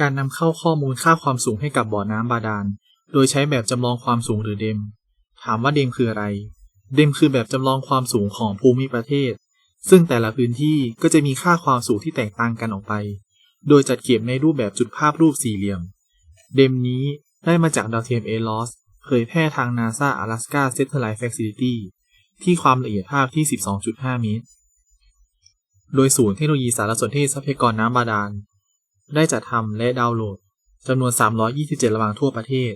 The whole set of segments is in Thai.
การนำเข้าข้อมูลค่าความสูงให้กับบ่อน้ำบาดาล โดยใช้แบบจำลองความสูงหรือเดม ถามว่าเดมคืออะไร เดมคือแบบจำลองความสูงของภูมิประเทศ ซึ่งแต่ละพื้นที่ก็จะมีค่าความสูงที่แตกต่างกันออกไป โดยจัดเก็บในรูปแบบจุดภาพรูปสี่เหลี่ยม เดมนี้ได้มาจากดาวเทียมเอลอสเผยแพร่ทาง NASA Alaska Satellite Facility ที่ความละเอียดภาพที่ 12.5 เมตร โดยศูนย์เทคโนโลยีสารสนเทศทรัพยากรน้ำบาดาล ได้จัดทำและดาวน์โหลดจำนวน 327 ระวางทั่วประเทศ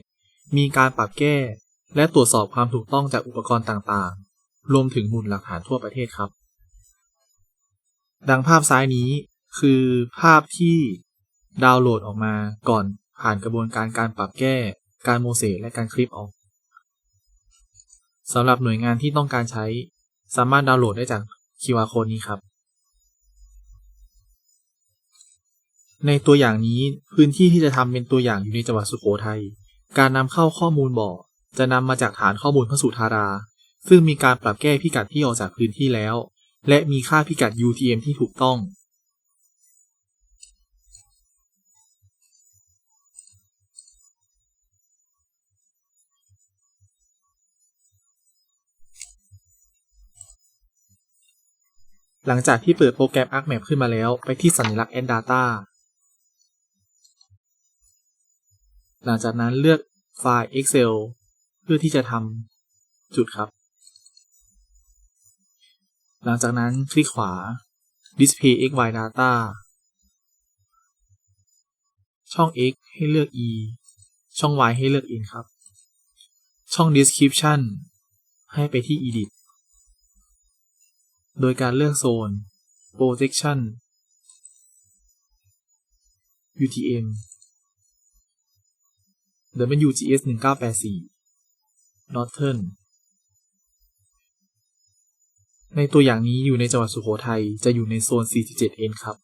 มีการปรับแก้ และตรวจสอบความถูกต้องจากอุปกรณ์ต่างๆ รวมถึงมูลหลักฐานทั่วประเทศครับ ดังภาพซ้ายนี้คือภาพที่ดาวน์โหลดออกมาก่อนผ่านกระบวนการการปรับแก้ การโมเสสและการคลิปออกสำหรับหน่วยงานที่ต้องการใช้ สามารถดาวน์โหลดได้จาก QR code นี้ครับ ในตัวอย่างนี้พื้นที่ที่จะทำเป็นตัวอย่างอยู่ในจังหวัดสุโขทัย การนำเข้าข้อมูลบ่อ จะนำมาจากฐานข้อมูลพระสุธารา ซึ่งมีการปรับแก้พิกัดที่ออกจากพื้นที่แล้ว และมีค่าพิกัด UTM ที่ถูกต้อง หลังจากที่เปิดโปรแกรม ArcMap ขึ้นมาแล้วไปที่สัญลักษณ์ Add Data หลังจากนั้นเลือกไฟล์ Excel เพื่อที่จะทำจุดครับ หลังจากนั้นคลิกขวา Display XY Data ช่อง X ให้เลือก E ช่อง Y ให้เลือก In ครับ ช่อง Description ให้ไปที่ Edit โดยการเลือกโซน Projection UTM WGS 1984 Northern ในตัวอย่างนี้อยู่ในจังหวัดสุโขทัย จะอยู่ในโซน 47N ครับ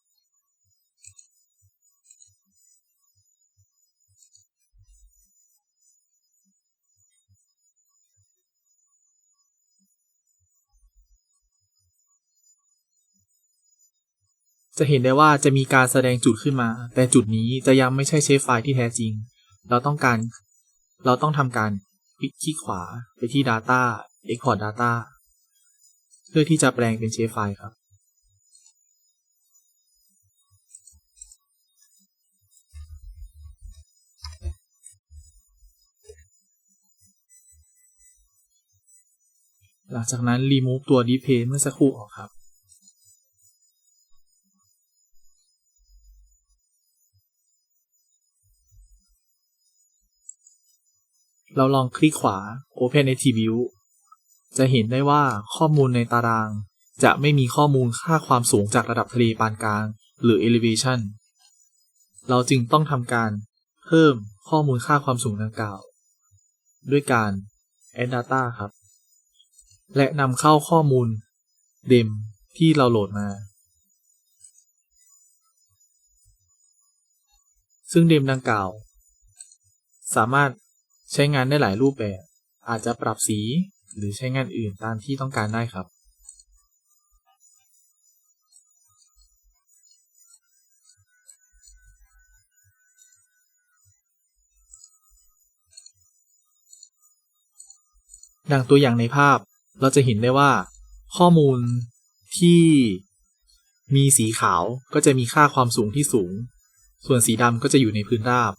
จะเห็นได้ว่าจะมีการแสดงจุดขึ้นมา แต่จุดนี้จะยังไม่ใช่เชฟไฟล์ที่แท้จริง เราต้องการ เราต้องทำการคลิกที่ขวาไปที่ Data Export Data เพื่อที่จะแปลงเป็นเชฟไฟล์ครับ หลังจากนั้น remove ตัว display เมื่อสักครู่ออกครับ เราลองคลิกขวา Open Attribute จะเห็นได้ว่าข้อมูลในตาราง จะไม่มีข้อมูลค่าความสูงจากระดับทะเลปานกลาง หรือ elevation เราจึงต้องทำการเพิ่มข้อมูลค่าความสูงดังกล่าว ด้วยการ add data ครับ และนำเข้าข้อมูลเดมที่เราโหลดมา ซึ่งเดมดังกล่าว สามารถ ใช้งานได้หลายรูปแบบ อาจจะปรับสีหรือใช้งานอื่นตามที่ต้องการได้ครับ ดังตัวอย่างในภาพเราจะเห็นได้ว่า ข้อมูลที่มีสีขาวก็จะมีค่าความสูงที่สูง ส่วนสีดำก็จะอยู่ในพื้นราบ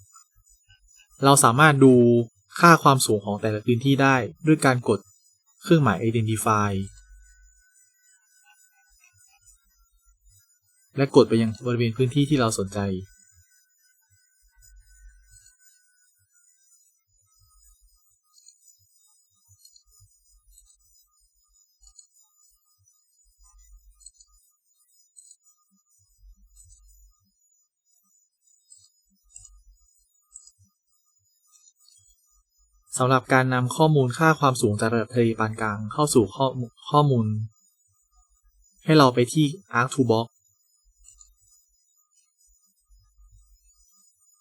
เราสามารถดู ค่าความสูงของแต่ละพื้นที่ได้ด้วยการกดเครื่องหมาย identify และกดไปยังบริเวณพื้นที่ที่เราสนใจ สำหรับการนำข้อมูลค่าความสูงจากระดับทะเลปานกลางเข้าสู่ข้อข้อมูล ให้เราไปที่ Arc2Box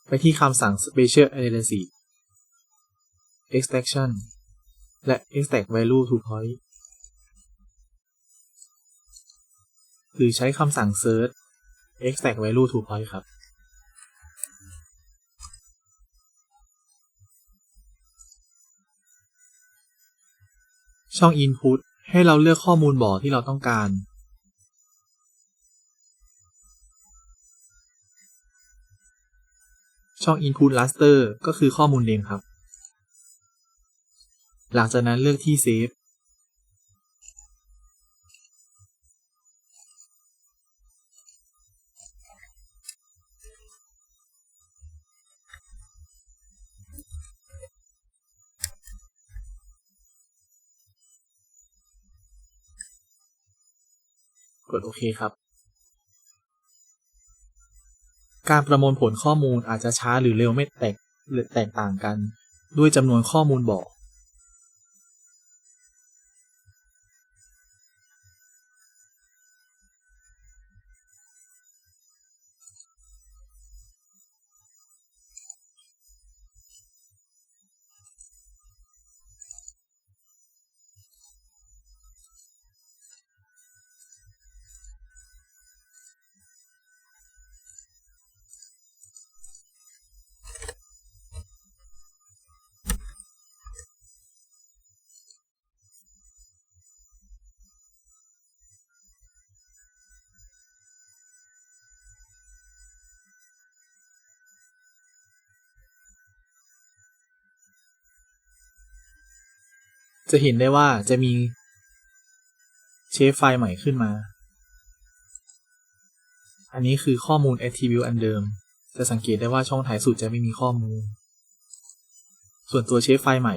ไปที่คำสั่ง Spatial Analysis Extraction และ Extract Value to Point หรือใช้คำสั่ง Search Extract Value to Point ครับ ช่อง Input ให้เราเลือกข้อมูลบ่อที่เราต้องการ ช่อง Input Raster ก็คือข้อมูลเดิมครับ หลังจากนั้นเลือกที่ Save กดโอเคครับ การประมวลผลข้อมูลอาจจะช้าหรือเร็วไม่แตกหรือแตกต่างกัน ด้วยจำนวนข้อมูลบอก จะเห็นได้ว่าจะมีเชฟไฟล์ใหม่ขึ้นมา อันนี้คือข้อมูล attribute อันเดิม จะสังเกตได้ว่าช่องท้ายสุดจะไม่มีข้อมูล ส่วนตัวเชฟไฟล์ใหม่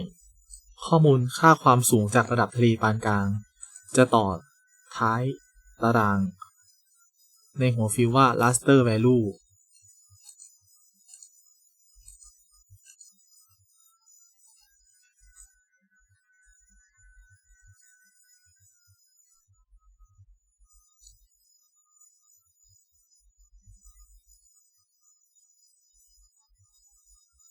ข้อมูลค่าความสูงจากระดับทะเลปานกลาง จะต่อท้ายตาราง ในหัวฟิลว่า raster value